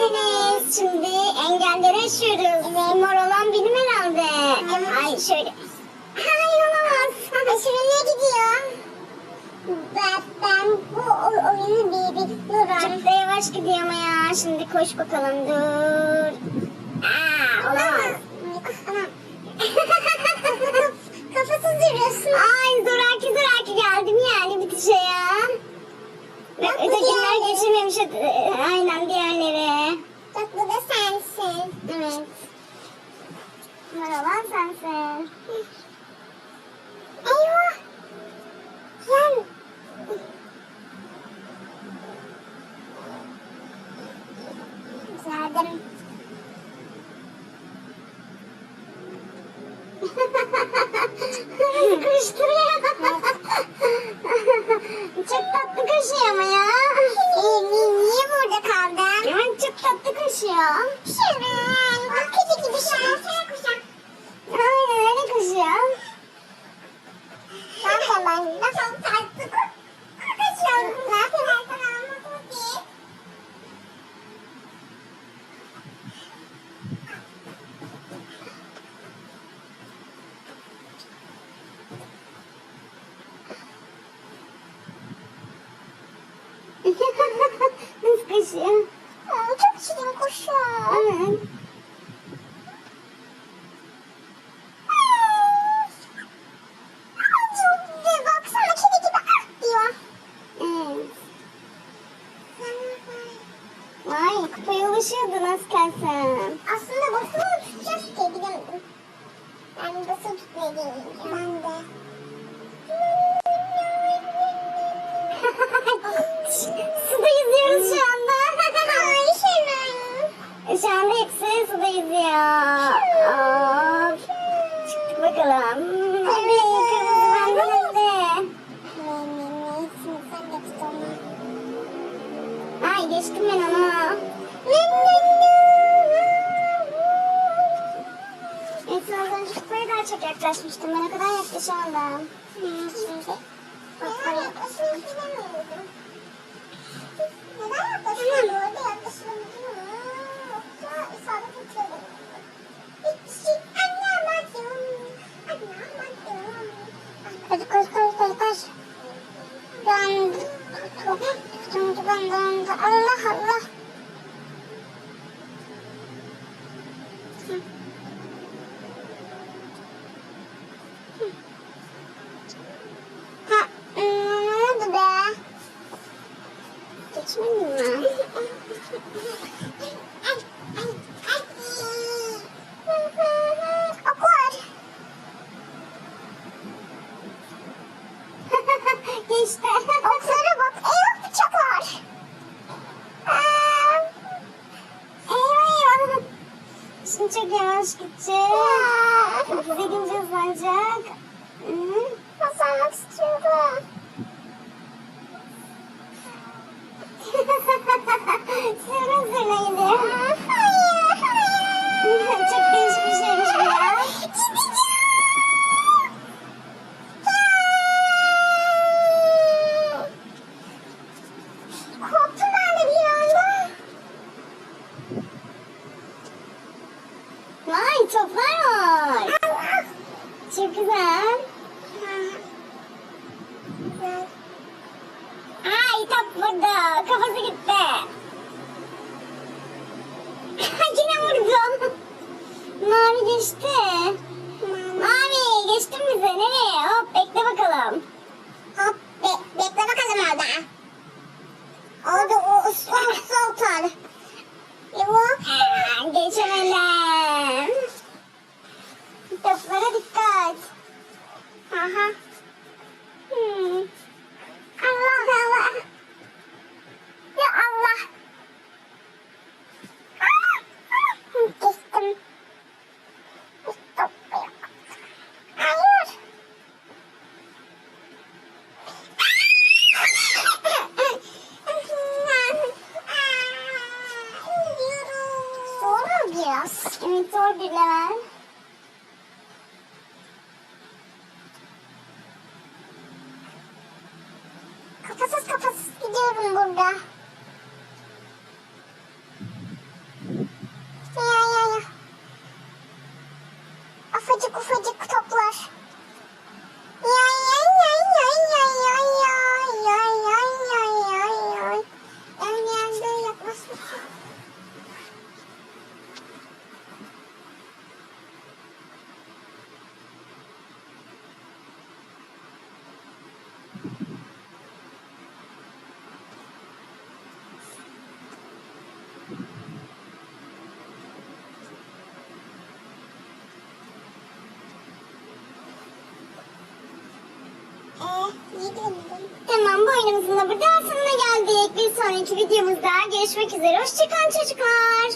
geldiniz. Şimdi engelleri aşıyoruz. Mor olan benim herhalde. Ay şöyle. Hayır olamaz. Aşırıya gidiyor. Ben, ben bu oyunu bir biliyorum. Çok da yavaş gidiyor ama ya. Şimdi koş bakalım dur. Aa, olamaz. Kafasız duruyorsun. Ay zoraki zoraki geldim yani bitişe ya. Ve ötekiler geçememiş. öte- Aynen diğerleri. Bak bu da sensin. Evet. Var olan sensin. Eyvah. Yan. Güzeldim. Kıştırıyor. çok tatlı koşuyor ama ya. niye burada kaldın? Çok tatlı koşuyor. Nasıl koşuyor? Aa, çok şirin koşuyor. Evet. Önce kupaya daha çok yaklaşmıştım. Ben o kadar yaklaşamadım. Şimdi kupaya yaklaşmak istemiyordum. Neden yaklaşmadın? Orada mı? Yoksa isabet etmedin mi? Hiç şey anlamadım. Anlamadım. Hadi koş koş koş koş. Ben tutunca ben dondu. Allah Allah. Şimdi çok yavaş gidecek. Bize gidince hızlanacak. Hı, Hızlanmak istiyorum. Sırna sırna gidiyor. Hayır, hayır. Çok değişik bir şeymiş bu ya. Korktum ben de bir anda. Toplar var. Çok güzel. Güzel. Ay top burada. Kafası gitti. Yine vurdum. Mavi geçti. Mavi geçtin bize. Nereye? Hop Monitor dinleme. Kafasız kafasız gidiyorum burada. Ya ya ya. Afacık ufacık toplar. Ya ya ya ya ya ya ya ya ya ya ya. Yani yani böyle yapmasın. Tamam bu da burada sonuna geldik. Bir sonraki videomuzda görüşmek üzere. Hoşçakalın çocuklar.